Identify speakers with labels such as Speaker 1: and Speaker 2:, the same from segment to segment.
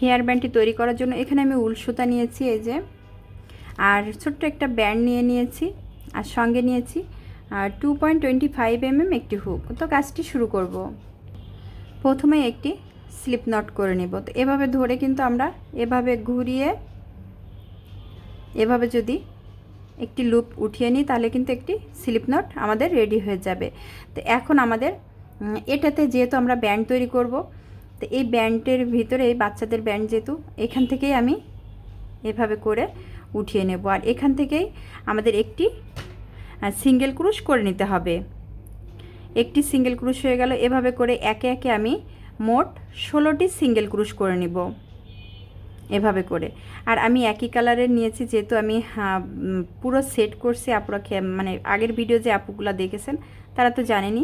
Speaker 1: Hair ব্যান্ডটি তৈরি করার জন্য এখানে আমি উল সুতা নিয়েছি এই যে আর ছোট্ট একটা ব্যান্ড নিয়ে নিয়েছি আর সঙ্গে নিয়েছি আর two point twenty five mm একটি হুক তো কাজটি শুরু করব। প্রথমে একটি স্লিপ নট করে নেব তো এভাবে ধরে কিন্তু আমরা এভাবে ঘুরিয়ে এভাবে যদি একটি লুপ উঠিয়ে নিই তাহলে কিন্তু একটি স্লিপ নট আমাদের রেডি হয়ে যাবে তো এখন আমাদের এটাতে যেহেতু আমরা ব্যান্ড তৈরি করব তো এই ব্যান্ডের ভিতরে বাচ্চাদের ব্যান্ড যেহেতু এখান থেকেই আমি এভাবে করে উঠিয়ে নেব আর এখান থেকেই আমাদের একটি সিঙ্গেল ক্রুশ করে নিতে হবে একটি সিঙ্গেল ক্রুশ হয়ে গেল এভাবে করে একে একে আমি মোট ষোলোটি সিঙ্গেল ক্রুশ করে নিব এভাবে করে আর আমি একই কালারের নিয়েছি যেহেতু আমি পুরো সেট করছি আপুরা মানে আগের ভিডিও যে আপুগুলা দেখেছেন তারা তো জানেনি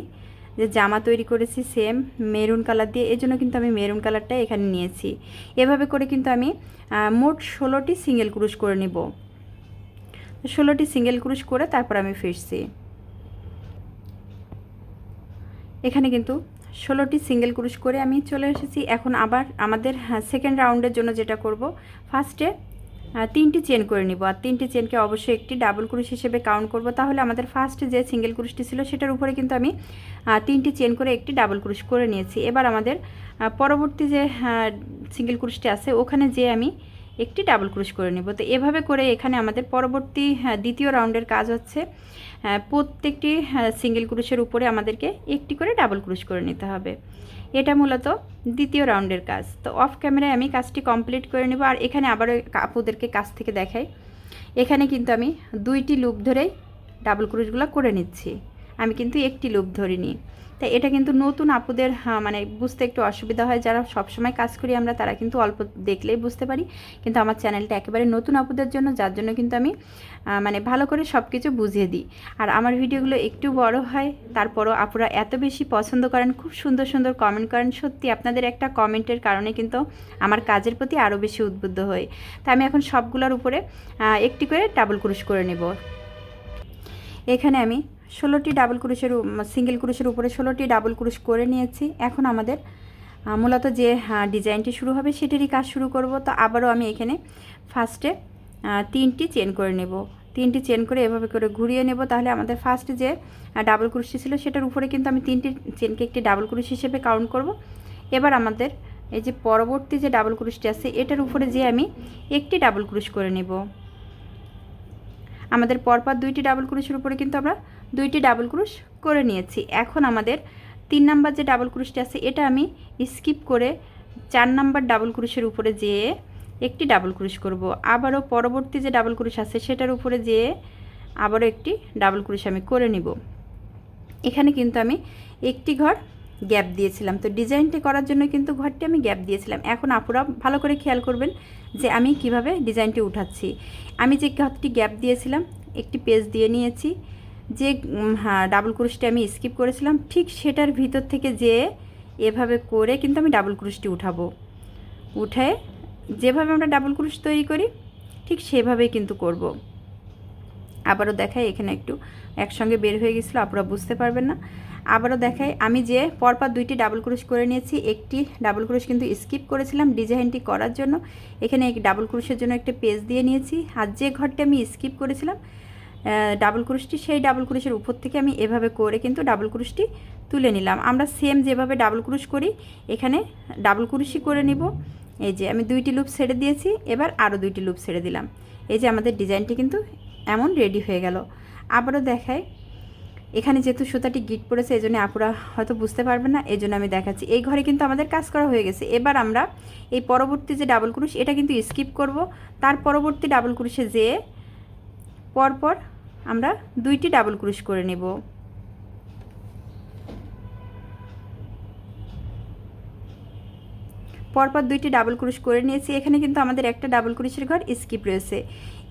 Speaker 1: যে জামা তৈরি করেছি সেম মেরুন কালার দিয়ে এই জন্য কিন্তু আমি মেরুন কালারটা এখানে নিয়েছি এভাবে করে কিন্তু আমি মোট ষোলোটি সিঙ্গেল ক্রুশ করে নিব ষোলোটি সিঙ্গেল ক্রুশ করে তারপর আমি ফিরছি এখানে কিন্তু ষোলোটি সিঙ্গেল ক্রুশ করে আমি চলে এসেছি এখন আবার আমাদের সেকেন্ড হ্যাঁ, রাউন্ডের জন্য যেটা করব ফার্স্টে তিনটি চেন করে নিব আর তিনটি চেনকে অবশ্যই একটি ডাবল ক্রুশ হিসেবে কাউন্ট করব তাহলে আমাদের ফার্স্ট যে সিঙ্গেল ক্রুশটি ছিল সেটার উপরে কিন্তু আমি তিনটি চেন করে একটি ডাবল ক্রুশ করে নিয়েছি এবার আমাদের পরবর্তী যে সিঙ্গেল ক্রুশটি আছে ওখানে যে আমি একটি ডাবল ক্রুশ করে নেব তো এভাবে করে এখানে আমাদের পরবর্তী হ্যাঁ, দ্বিতীয় রাউন্ডের কাজ হচ্ছে হ্যাঁ, প্রত্যেকটি সিঙ্গেল হ্যাঁ, ক্রুশের উপরে আমাদেরকে একটি করে ডাবল ক্রুশ করে নিতে হবে এটা মূলত দ্বিতীয় রাউন্ডের কাজ তো অফ ক্যামেরায় আমি কাজটি কমপ্লিট করে নেব আর এখানে আবারও আপুদেরকে কাছ থেকে দেখাই এখানে কিন্তু আমি দুইটি লুপ ধরেই ডাবল ক্রুশগুলো করে নিচ্ছি আমি কিন্তু একটি লুপ ধরিনি তাই এটা কিন্তু নতুন আপুদের মানে বুঝতে একটু অসুবিধা হয় যারা সবসময় কাজ করি আমরা তারা কিন্তু অল্প দেখলেই বুঝতে পারি কিন্তু আমার চ্যানেলটা একেবারে নতুন আপুদের জন্য যার জন্য কিন্তু আমি মানে ভালো করে সব কিছু বুঝিয়ে দিই আর আমার ভিডিওগুলো একটু বড় হয় তারপরও আপুরা এত বেশি পছন্দ করেন খুব সুন্দর সুন্দর কমেন্ট করেন সত্যি আপনাদের একটা কমেন্টের কারণে কিন্তু আমার কাজের প্রতি আরও বেশি উদ্বুদ্ধ হই তাই আমি এখন সবগুলোর উপরে একটি করে ডাবল ক্রুশ করে নেব এখানে আমি ষোলোটি ডাবল ক্রুশের সিঙ্গেল ক্রুশের উপরে ষোলোটি ডাবল ক্রুশ করে নিয়েছি এখন আমাদের মূলত যে ডিজাইনটি শুরু হবে সেটিরই কাজ শুরু করব তো আবারও আমি এখানে ফার্স্টে তিনটি চেন করে নেব তিনটি চেন করে এভাবে করে ঘুরিয়ে নেব তাহলে আমাদের ফার্স্ট যে ডাবল ক্রুশটি ছিল সেটার উপরে কিন্তু আমি তিনটি চেনকে একটি ডাবল ক্রুশ হিসেবে কাউন্ট করব এবার আমাদের এই যে পরবর্তী যে ডাবল ক্রুশটি আছে এটার উপরে যে আমি একটি ডাবল ক্রুশ করে নেব আমাদের পরপর দুইটি ডাবল ক্রুশের উপরে কিন্তু আমরা দুইটি ডাবল ক্রুশ করে নিয়েছি এখন আমাদের তিন নাম্বার যে ডাবল ক্রুশটি আছে এটা আমি স্কিপ করে চার নাম্বার ডাবল ক্রুশের উপরে যেয়ে একটি ডাবল ক্রুশ করব আবারও পরবর্তী যে ডাবল ক্রুশ আছে সেটার উপরে যেয়ে আবারও একটি ডাবল ক্রুশ আমি করে নিব এখানে কিন্তু আমি একটি ঘর গ্যাপ দিয়েছিলাম তো ডিজাইনটি করার জন্য কিন্তু ঘরটি আমি গ্যাপ দিয়েছিলাম এখন আপুরা ভালো করে খেয়াল করবেন যে আমি কিভাবে ডিজাইনটি উঠাচ্ছি আমি যে ঘরটি গ্যাপ দিয়েছিলাম একটি পেজ দিয়ে নিয়েছি যে ডাবল হ্যাঁ, ক্রুশটি আমি স্কিপ করেছিলাম ঠিক সেটার ভিতর থেকে যে এভাবে করে কিন্তু আমি ডাবল ক্রুশটি উঠাবো উঠে যেভাবে আমরা ডাবল ক্রুশ তৈরি করি ঠিক সেভাবেই কিন্তু করব। আবারও দেখায় এখানে একটু একসঙ্গে বের হয়ে গেছিলো আপনারা বুঝতে পারবেন না আবারও দেখাই আমি যে পরপর দুইটি ডাবল ক্রুশ করে নিয়েছি একটি ডাবল ক্রুশ কিন্তু স্কিপ করেছিলাম ডিজাইনটি করার জন্য এখানে ডাবল ক্রুশের জন্য একটা পেজ দিয়ে নিয়েছি আর যে ঘরটি আমি স্কিপ করেছিলাম ডাবল ক্রুশটি সেই ডাবল ক্রুশের উপর থেকে আমি এভাবে করে কিন্তু ডাবল ক্রুশটি তুলে নিলাম আমরা সেম যেভাবে ডাবল ক্রুশ করি এখানে ডাবল ক্রুশই করে নিব এই যে আমি দুইটি লুপ ছেড়ে দিয়েছি এবার আরও দুইটি লুপ ছেড়ে দিলাম এই যে আমাদের ডিজাইনটি কিন্তু এমন রেডি হয়ে গেল আবারও দেখায় এখানে যেহেতু সুতাটি গিট পড়েছে এই জন্য আপুরা হয়তো বুঝতে পারবে না এই জন্য আমি দেখাচ্ছি এই ঘরে কিন্তু আমাদের কাজ করা হয়ে গেছে এবার আমরা এই পরবর্তী যে ডাবল ক্রুশ এটা কিন্তু স্কিপ করব তার পরবর্তী ডাবল ক্রুশে যেয়ে পরপর আমরা দুইটি ডাবল ক্রুশ করে নেব পরপর দুইটি ডাবল ক্রুশ করে নিয়েছি এখানে কিন্তু আমাদের একটা ডাবল ক্রুশের ঘর স্কিপ রয়েছে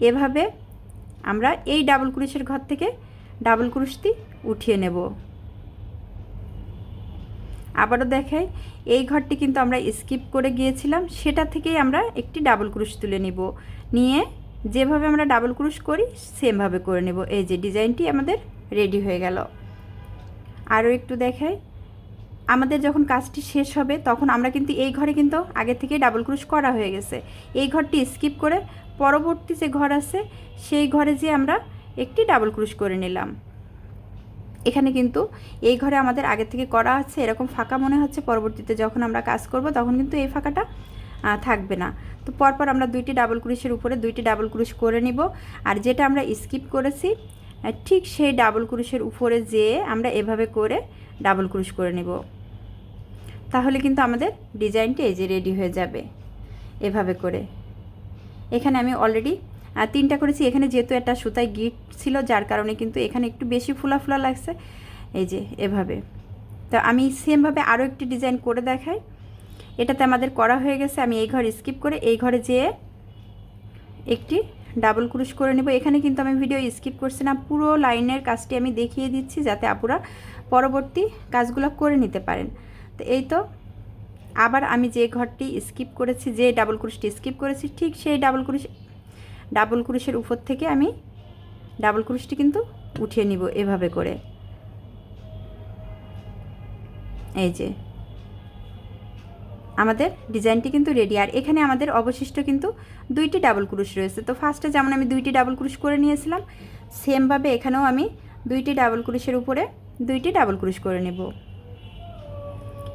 Speaker 1: এভাবে আমরা এই ডাবল ক্রুশের ঘর থেকে ডাবল ক্রুশটি উঠিয়ে নেব আবারও দেখাই এই ঘরটি কিন্তু আমরা স্কিপ করে গিয়েছিলাম সেটা থেকেই আমরা একটি ডাবল ক্রুশ তুলে নিব নিয়ে যেভাবে আমরা ডাবল ক্রুশ করি সেমভাবে করে নেব এই যে ডিজাইনটি আমাদের রেডি হয়ে গেল আরও একটু দেখাই আমাদের যখন কাজটি শেষ হবে তখন আমরা কিন্তু এই ঘরে কিন্তু আগে থেকে ডাবল ক্রুশ করা হয়ে গেছে এই ঘরটি স্কিপ করে পরবর্তী যে ঘর আছে সেই ঘরে যে আমরা একটি ডাবল ক্রুশ করে নিলাম এখানে কিন্তু এই ঘরে আমাদের আগে থেকে করা আছে এরকম ফাঁকা মনে হচ্ছে পরবর্তীতে যখন আমরা কাজ করব তখন কিন্তু এই ফাঁকাটা থাকবে না তো পরপর আমরা দুইটি ডাবল ক্রুশের উপরে দুইটি ডাবল ক্রুশ করে নিব আর যেটা আমরা স্কিপ করেছি ঠিক সেই ডাবল ক্রুশের উপরে যেয়ে আমরা এভাবে করে ডাবল ক্রুশ করে নিব তাহলে কিন্তু আমাদের ডিজাইনটি এই যে রেডি হয়ে যাবে এভাবে করে এখানে আমি অলরেডি তিনটা করেছি এখানে যেহেতু একটা সুতায় গিট ছিল যার কারণে কিন্তু এখানে একটু বেশি ফুলা ফুলা লাগছে এই যে এভাবে তো আমি সেমভাবে আরও একটি ডিজাইন করে দেখাই এটাতে আমাদের করা হয়ে গেছে আমি এই ঘর স্কিপ করে এই ঘরে যেয়ে একটি ডাবল ক্রুশ করে নেব এখানে কিন্তু আমি ভিডিও স্কিপ করছি না পুরো লাইনের কাজটি আমি দেখিয়ে দিচ্ছি যাতে আপুরা পরবর্তী কাজগুলো করে নিতে পারেন তো এই তো আবার আমি যে ঘরটি স্কিপ করেছি যে ডাবল ক্রুশটি স্কিপ করেছি ঠিক সেই ডাবল ক্রুশ ডাবল ক্রুশের উপর থেকে আমি ডাবল ক্রুশটি কিন্তু উঠিয়ে নিব এভাবে করে এই যে আমাদের ডিজাইনটি কিন্তু রেডি আর এখানে আমাদের অবশিষ্ট কিন্তু দুইটি ডাবল ক্রুশ রয়েছে তো ফার্স্টে যেমন আমি দুইটি ডাবল ক্রুশ করে নিয়েছিলাম সেমভাবে এখানেও আমি দুইটি ডাবল ক্রুশের উপরে দুইটি ডাবল ক্রুশ করে নেব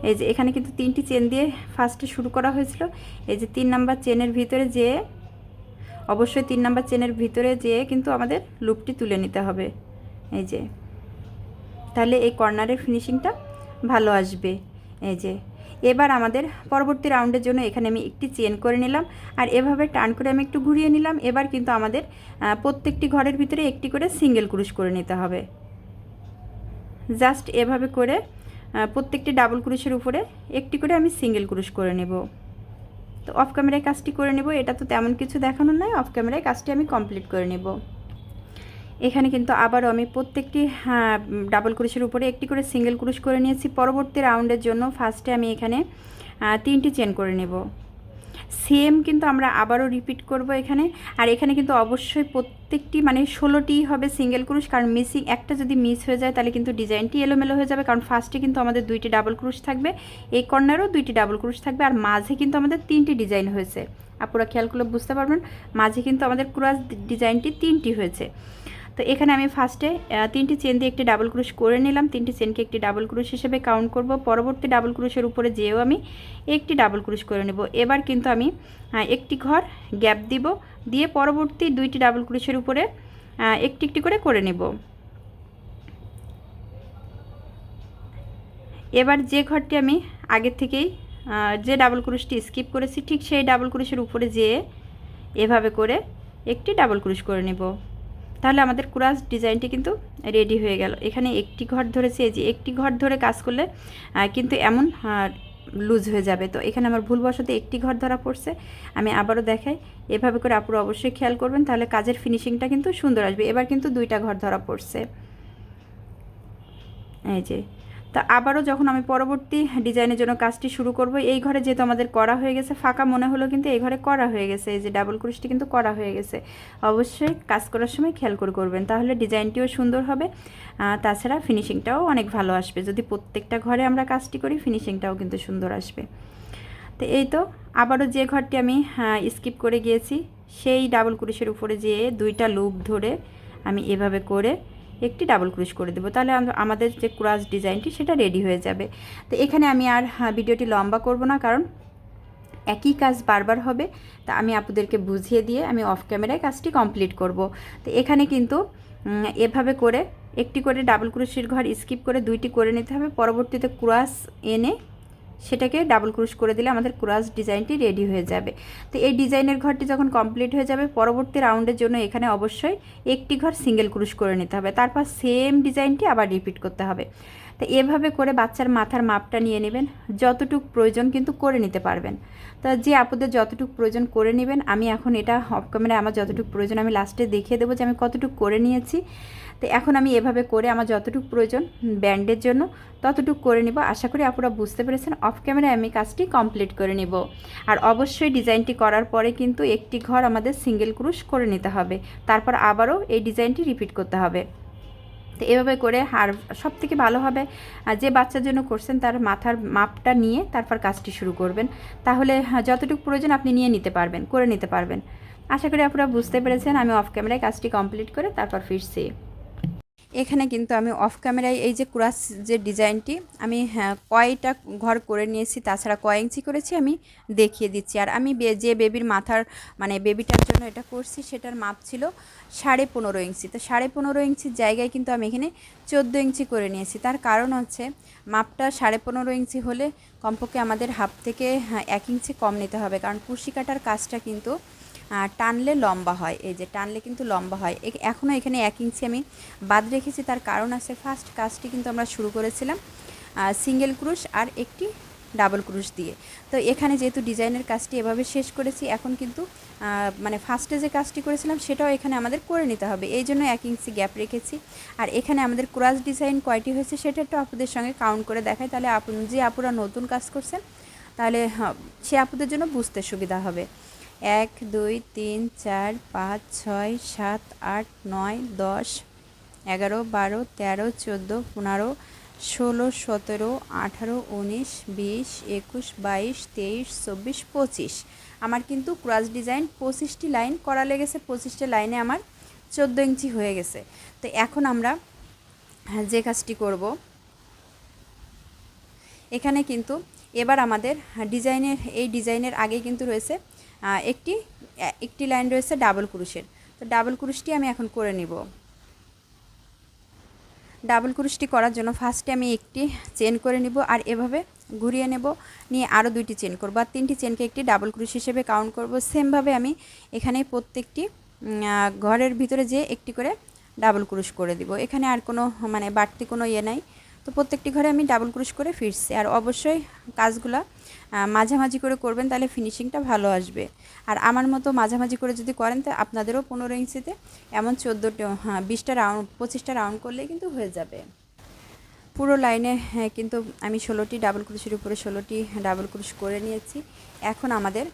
Speaker 1: এই যে এখানে কিন্তু তিনটি চেন দিয়ে ফার্স্টে শুরু করা হয়েছিল এই যে তিন নাম্বার চেনের ভিতরে যে অবশ্যই তিন নাম্বার চেনের ভিতরে যেয়ে কিন্তু আমাদের লুপটি তুলে নিতে হবে এই যে তাহলে এই কর্নারের ফিনিশিংটা ভালো আসবে এই যে এবার আমাদের পরবর্তী রাউন্ডের জন্য এখানে আমি একটি চেন করে নিলাম আর এভাবে টার্ন করে আমি একটু ঘুরিয়ে নিলাম এবার কিন্তু আমাদের প্রত্যেকটি ঘরের ভিতরে একটি করে সিঙ্গেল ক্রুশ করে নিতে হবে জাস্ট এভাবে করে প্রত্যেকটি ডাবল ক্রুশের উপরে একটি করে আমি সিঙ্গেল ক্রুশ করে নেব তো অফ ক্যামেরায় কাজটি করে নেব এটা তো তেমন কিছু দেখানোর নয় অফ ক্যামেরায় কাজটি আমি কমপ্লিট করে নেব এখানে কিন্তু আবারও আমি প্রত্যেকটি ডাবল হ্যাঁ, কুরুশের উপরে একটি করে সিঙ্গেল কুরুশ করে নিয়েছি পরবর্তী রাউন্ডের জন্য ফার্স্টে আমি এখানে তিনটি চেন করে নেব সেম কিন্তু আমরা আবারও রিপিট করব এখানে আর এখানে কিন্তু অবশ্যই প্রত্যেকটি মানে ষোলোটি হবে সিঙ্গেল ক্রুশ কারণ মিসিং একটা যদি মিস হয়ে যায় তাহলে কিন্তু ডিজাইনটি এলোমেলো হয়ে যাবে কারণ ফার্স্টে কিন্তু আমাদের দুইটি ডাবল ক্রুশ থাকবে এই কর্নারও দুইটি ডাবল ক্রুশ থাকবে আর মাঝে কিন্তু আমাদের তিনটি ডিজাইন হয়েছে আপুরা খেয়াল করলে বুঝতে পারবেন মাঝে কিন্তু আমাদের ক্রস ডিজাইনটি তিনটি হয়েছে তো এখানে আমি ফার্স্টে তিনটি চেন দিয়ে একটি ডাবল ক্রুশ করে নিলাম তিনটি চেনকে একটি ডাবল ক্রুশ হিসেবে কাউন্ট করব পরবর্তী ডাবল ক্রুশের উপরে যেয়েও আমি একটি ডাবল ক্রুশ করে নেব এবার কিন্তু আমি একটি ঘর গ্যাপ দিব দিয়ে পরবর্তী দুইটি ডাবল ক্রুশের উপরে একটি একটি করে করে নেব এবার যে ঘরটি আমি আগের থেকেই যে ডাবল ক্রুশটি স্কিপ করেছি ঠিক সেই ডাবল ক্রুশের উপরে যেয়ে এভাবে করে একটি ডাবল ক্রুশ করে নেব তাহলে আমাদের কুরাস ডিজাইনটি কিন্তু রেডি হয়ে গেল এখানে একটি ঘর ধরেছি এই যে একটি ঘর ধরে কাজ করলে কিন্তু এমন লুজ হয়ে যাবে তো এখানে আমার ভুলবশত একটি ঘর ধরা পড়ছে আমি আবারও দেখাই এভাবে করে আপুর অবশ্যই খেয়াল করবেন তাহলে কাজের ফিনিশিংটা কিন্তু সুন্দর আসবে এবার কিন্তু দুইটা ঘর ধরা পড়ছে এই যে তা আবারও যখন আমি পরবর্তী ডিজাইনের জন্য কাজটি শুরু করব এই ঘরে যেহেতু আমাদের করা হয়ে গেছে ফাঁকা মনে হলো কিন্তু এই ঘরে করা হয়ে গেছে এই যে ডাবল ক্রুশটি কিন্তু করা হয়ে গেছে অবশ্যই কাজ করার সময় খেয়াল করে করবেন তাহলে ডিজাইনটিও সুন্দর হবে তাছাড়া ফিনিশিংটাও অনেক ভালো আসবে যদি প্রত্যেকটা ঘরে আমরা কাজটি করি ফিনিশিংটাও কিন্তু সুন্দর আসবে তো এই তো আবারও যে ঘরটি আমি স্কিপ করে গিয়েছি সেই ডাবল ক্রুশের উপরে যেয়ে দুইটা লুপ ধরে আমি এভাবে করে একটি ডাবল ক্রুশ করে দেবো তাহলে আমাদের যে ক্রাস ডিজাইনটি সেটা রেডি হয়ে যাবে তো এখানে আমি আর ভিডিওটি লম্বা করব না কারণ একই কাজ বারবার হবে তা আমি আপুদেরকে বুঝিয়ে দিয়ে আমি অফ ক্যামেরায় কাজটি কমপ্লিট করব তো এখানে কিন্তু এভাবে করে একটি করে ডাবল ক্রুশির ঘর স্কিপ করে দুইটি করে নিতে হবে পরবর্তীতে ক্রাস এনে সেটাকে ডাবল ক্রুশ করে দিলে আমাদের ক্রাস ডিজাইনটি রেডি হয়ে যাবে তো এই ডিজাইনের ঘরটি যখন কমপ্লিট হয়ে যাবে পরবর্তী রাউন্ডের জন্য এখানে অবশ্যই একটি ঘর সিঙ্গেল ক্রুশ করে নিতে হবে তারপর সেম ডিজাইনটি আবার রিপিট করতে হবে তো এভাবে করে বাচ্চার মাথার মাপটা নিয়ে নেবেন যতটুক প্রয়োজন কিন্তু করে নিতে পারবেন তা যে আপুদের যতটুক প্রয়োজন করে নেবেন আমি এখন এটা অফ ক্যামেরায় আমার যতটুক প্রয়োজন আমি লাস্টে দেখিয়ে দেবো যে আমি কতটুক করে নিয়েছি তো এখন আমি এভাবে করে আমার যতটুকু প্রয়োজন ব্যান্ডের জন্য ততটুকু করে নিব আশা করি আপনারা বুঝতে পেরেছেন অফ ক্যামেরায় আমি কাজটি কমপ্লিট করে নিব আর অবশ্যই ডিজাইনটি করার পরে কিন্তু একটি ঘর আমাদের সিঙ্গেল ক্রুশ করে নিতে হবে তারপর আবারও এই ডিজাইনটি রিপিট করতে হবে তো এভাবে করে আর সব থেকে ভালো হবে যে বাচ্চার জন্য করছেন তার মাথার মাপটা নিয়ে তারপর কাজটি শুরু করবেন তাহলে যতটুকু প্রয়োজন আপনি নিয়ে নিতে পারবেন করে নিতে পারবেন আশা করি আপনারা বুঝতে পেরেছেন আমি অফ ক্যামেরায় কাজটি কমপ্লিট করে তারপর ফিরছি এখানে কিন্তু আমি অফ ক্যামেরায় এই যে ক্রাস যে ডিজাইনটি আমি হ্যাঁ, কয়টা ঘর করে নিয়েছি তাছাড়া কয় ইঞ্চি করেছি আমি দেখিয়ে দিচ্ছি আর আমি যে বেবির মাথার মানে বেবিটার জন্য এটা করছি সেটার মাপ ছিল সাড়ে পনেরো ইঞ্চি তো সাড়ে পনেরো ইঞ্চির জায়গায় কিন্তু আমি এখানে চোদ্দো ইঞ্চি করে নিয়েছি তার কারণ হচ্ছে মাপটা সাড়ে পনেরো ইঞ্চি হলে কমপক্ষে আমাদের হাফ থেকে হ্যাঁ, এক ইঞ্চি কম নিতে হবে কারণ কুশি কাটার কাজটা কিন্তু টানলে লম্বা হয় এই যে টানলে কিন্তু লম্বা হয় এখনও এখানে এক ইঞ্চি আমি বাদ রেখেছি তার কারণ আছে ফার্স্ট কাজটি কিন্তু আমরা শুরু করেছিলাম সিঙ্গেল ক্রুশ আর একটি ডাবল ক্রুশ দিয়ে তো এখানে যেহেতু ডিজাইনের কাজটি এভাবে শেষ করেছি এখন কিন্তু মানে ফার্স্টে যে কাজটি করেছিলাম সেটাও এখানে আমাদের করে নিতে হবে এই জন্য এক ইঞ্চি গ্যাপ রেখেছি আর এখানে আমাদের ক্রাস ডিজাইন কয়টি হয়েছে সেটা একটু আপুদের সঙ্গে কাউন্ট করে দেখায় তাহলে আপু যে আপুরা নতুন কাজ করছেন তাহলে সে আপুদের জন্য বুঝতে সুবিধা হবে এক দুই তিন চার পাঁচ ছয় সাত আট নয় দশ এগারো বারো তেরো চোদ্দো পনেরো ষোলো সতেরো আঠারো উনিশ বিশ একুশ বাইশ তেইশ চব্বিশ পঁচিশ আমার কিন্তু ক্রস ডিজাইন পঁচিশটি লাইন করা লেগেছে পঁচিশটি লাইনে আমার চোদ্দো ইঞ্চি হয়ে গেছে তো এখন আমরা হ্যাঁ, যে কাজটি করব এখানে কিন্তু এবার আমাদের ডিজাইনের হ্যাঁ, এই ডিজাইনের আগে কিন্তু রয়েছে একটি একটি লাইন রয়েছে ডাবল ক্রুশের তো ডাবল ক্রুশটি আমি এখন করে নিব ডাবল ক্রুশটি করার জন্য ফার্স্টে আমি একটি চেন করে নিব আর এভাবে ঘুরিয়ে নেব নিয়ে আরও দুইটি চেন করব আর তিনটি চেনকে একটি ডাবল ক্রুশ হিসেবে কাউন্ট করব সেমভাবে আমি এখানে প্রত্যেকটি ঘরের ভিতরে যে একটি করে ডাবল ক্রুশ করে দিব এখানে আর কোনো মানে বাড়তি কোনো ইয়ে নাই তো প্রত্যেকটি ঘরে আমি ডাবল ক্রুশ করে ফিরছি আর অবশ্যই কাজগুলো মাঝামাঝি করে করবেন তাহলে ফিনিশিংটা ভালো আসবে আর আমার মতো মাঝামাঝি করে যদি করেন তো আপনাদেরও পনেরো ইঞ্চিতে এমন চোদ্দোটা হ্যাঁ বিশটা রাউন্ড পঁচিশটা রাউন্ড করলে কিন্তু হয়ে যাবে পুরো লাইনে হ্যাঁ, কিন্তু আমি ষোলোটি ডাবল ক্রুশের উপরে ষোলোটি ডাবল ক্রুশ করে নিয়েছি এখন আমাদের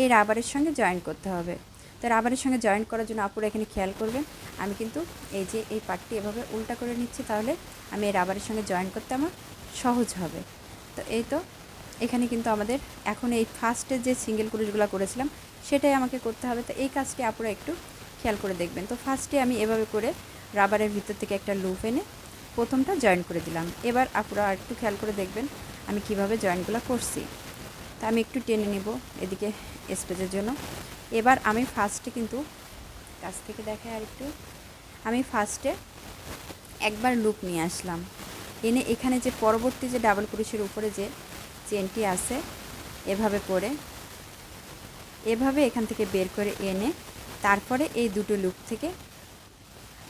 Speaker 1: এই রাবারের সঙ্গে জয়েন করতে হবে তো রাবারের সঙ্গে জয়েন করার জন্য আপুরা এখানে খেয়াল করবেন আমি কিন্তু এই যে এই পাটটি এভাবে উল্টা করে নিচ্ছি তাহলে আমি এই রাবারের সঙ্গে জয়েন করতে আমার সহজ হবে তো এই তো এখানে কিন্তু আমাদের এখন এই ফার্স্টে যে সিঙ্গেল কুরুশগুলো করেছিলাম সেটাই আমাকে করতে হবে তো এই কাজটি আপুরা একটু খেয়াল করে দেখবেন তো ফার্স্টে আমি এভাবে করে রাবারের ভিতর থেকে একটা লুপ এনে প্রথমটা জয়েন করে দিলাম এবার আপুরা একটু খেয়াল করে দেখবেন আমি কিভাবে জয়েনগুলো করছি তা আমি একটু টেনে নেব এদিকে স্পেজের জন্য এবার আমি ফার্স্টে কিন্তু কাছ থেকে দেখায় আর একটু আমি ফার্স্টে একবার লুপ নিয়ে আসলাম এনে এখানে যে পরবর্তী যে ডাবল কুরুশের উপরে যে চেনটি আছে এভাবে করে এভাবে এখান থেকে বের করে এনে তারপরে এই দুটো লুপ থেকে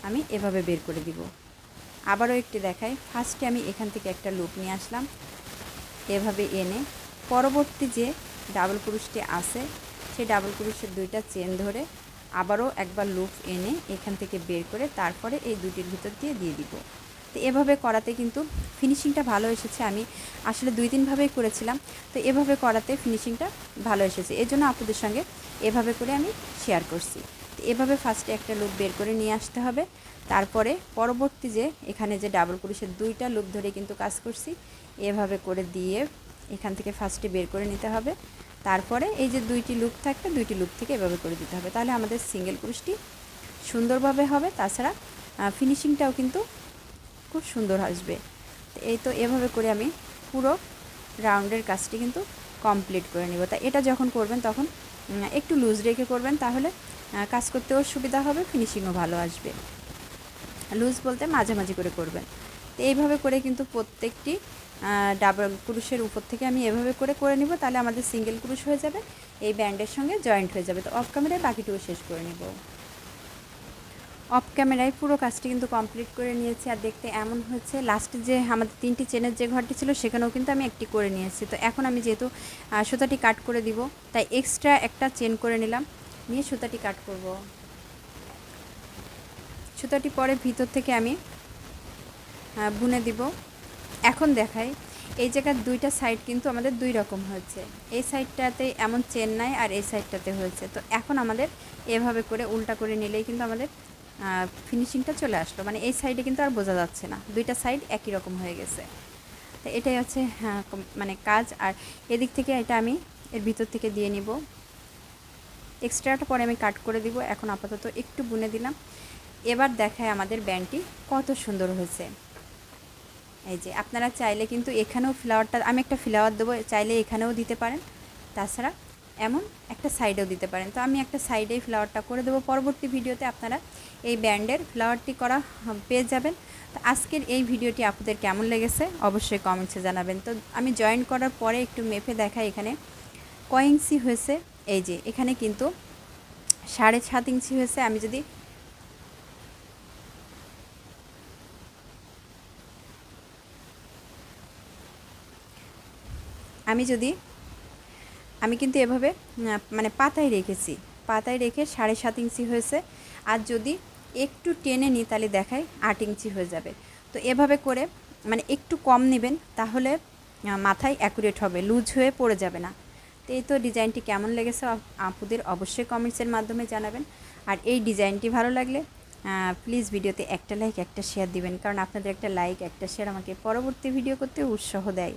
Speaker 1: আমি এভাবে বের করে দিব আবারও একটি দেখাই ফার্স্টে আমি এখান থেকে একটা লুপ নিয়ে আসলাম এভাবে এনে পরবর্তী যে ডাবল কুরুশটি আছে সেই ডাবল ক্রোশের দুইটা চেন ধরে আবারও একবার লুপ এনে এখান থেকে বের করে তারপরে এই দুটির ভিতর দিয়ে দিয়ে দিব তো এভাবে করাতে কিন্তু ফিনিশিংটা ভালো এসেছে আমি আসলে দুই তিনভাবেই করেছিলাম তো এভাবে করাতে ফিনিশিংটা ভালো এসেছে এই জন্য আপনাদের সঙ্গে এভাবে করে আমি শেয়ার করছি তো এভাবে ফার্স্টে একটা লুপ বের করে নিয়ে আসতে হবে তারপরে পরবর্তী যে এখানে যে ডাবল কুরুশের দুইটা লুপ ধরে কিন্তু কাজ করছি এভাবে করে দিয়ে এখান থেকে ফার্স্টে বের করে নিতে হবে তারপরে এই যে দুইটি লুপ থাকবে দুইটি লুপ থেকে এভাবে করে দিতে হবে তাহলে আমাদের সিঙ্গেল ক্রুশটি সুন্দরভাবে হবে তাছাড়া ফিনিশিংটাও কিন্তু খুব সুন্দর আসবে এই তো এভাবে করে আমি পুরো রাউন্ডের কাজটি কিন্তু কমপ্লিট করে নেব তা এটা যখন করবেন তখন একটু লুজ রেখে করবেন তাহলে কাজ করতেও সুবিধা হবে ফিনিশিংও ভালো আসবে লুজ বলতে মাঝামাঝি করে করবেন তো এইভাবে করে কিন্তু প্রত্যেকটি ডাবল ক্রুশের উপর থেকে আমি এভাবে করে করে নিব তাহলে আমাদের সিঙ্গেল ক্রুশ হয়ে যাবে এই ব্যান্ডের সঙ্গে জয়েন্ট হয়ে যাবে তো অফ ক্যামেরায় বাকিটুকু শেষ করে নিব অফ ক্যামেরায় পুরো কাজটি কিন্তু কমপ্লিট করে নিয়েছি আর দেখতে এমন হয়েছে লাস্টে যে আমাদের তিনটি চেনের যে ঘরটি ছিল সেখানেও কিন্তু আমি একটি করে নিয়েছি তো এখন আমি যেহেতু সুতাটি কাট করে দিব তাই এক্সট্রা একটা চেন করে নিলাম নিয়ে সুতাটি কাট করব সুতাটি পরে ভিতর থেকে আমি বুনে দিব এখন দেখাই এই জায়গার দুইটা সাইড কিন্তু আমাদের দুই রকম হয়েছে এই সাইডটাতে এমন চেন নাই আর এই সাইডটাতে হয়েছে তো এখন আমাদের এভাবে করে উল্টা করে নিলেই কিন্তু আমাদের ফিনিশিংটা চলে আসলো মানে এই সাইডে কিন্তু আর বোঝা যাচ্ছে না দুইটা সাইড একই রকম হয়ে গেছে তো এটাই হচ্ছে হ্যাঁ মানে কাজ আর এদিক থেকে এটা আমি এর ভিতর থেকে দিয়ে নিব এক্সট্রাটা পরে আমি কাট করে দিব এখন আপাতত একটু বুনে দিলাম এবার দেখায় আমাদের ব্যান্ডটি কত সুন্দর হয়েছে এই যে আপনারা চাইলে কিন্তু এখানেও ফ্লাওয়ারটা আমি একটা ফ্লাওয়ার দেবো চাইলে এখানেও দিতে পারেন তাছাড়া এমন একটা সাইডেও দিতে পারেন তো আমি একটা সাইডেই ফ্লাওয়ারটা করে দেবো পরবর্তী ভিডিওতে আপনারা এই ব্যান্ডের ফ্লাওয়ারটি করা পেয়ে যাবেন তো আজকের এই ভিডিওটি আপনাদের কেমন লেগেছে অবশ্যই কমেন্টসে জানাবেন তো আমি জয়েন করার পরে একটু মেপে দেখাই এখানে কয় ইঞ্চি হয়েছে এই যে এখানে কিন্তু সাড়ে সাত ইঞ্চি হয়েছে আমি যদি আমি যদি আমি কিন্তু এভাবে মানে পাতায় রেখেছি পাতায় রেখে সাড়ে সাত ইঞ্চি হয়েছে আর যদি একটু টেনে নিই তাহলে দেখায় আট ইঞ্চি হয়ে যাবে তো এভাবে করে মানে একটু কম নেবেন তাহলে মাথায় অ্যাকুরেট হবে লুজ হয়ে পড়ে যাবে না তো এই তো ডিজাইনটি কেমন লেগেছে আপুদের অবশ্যই কমেন্টসের মাধ্যমে জানাবেন আর এই ডিজাইনটি ভালো লাগলে প্লিজ ভিডিওতে একটা লাইক একটা শেয়ার দিবেন কারণ আপনাদের একটা লাইক একটা শেয়ার আমাকে পরবর্তী ভিডিও করতে উৎসাহ দেয়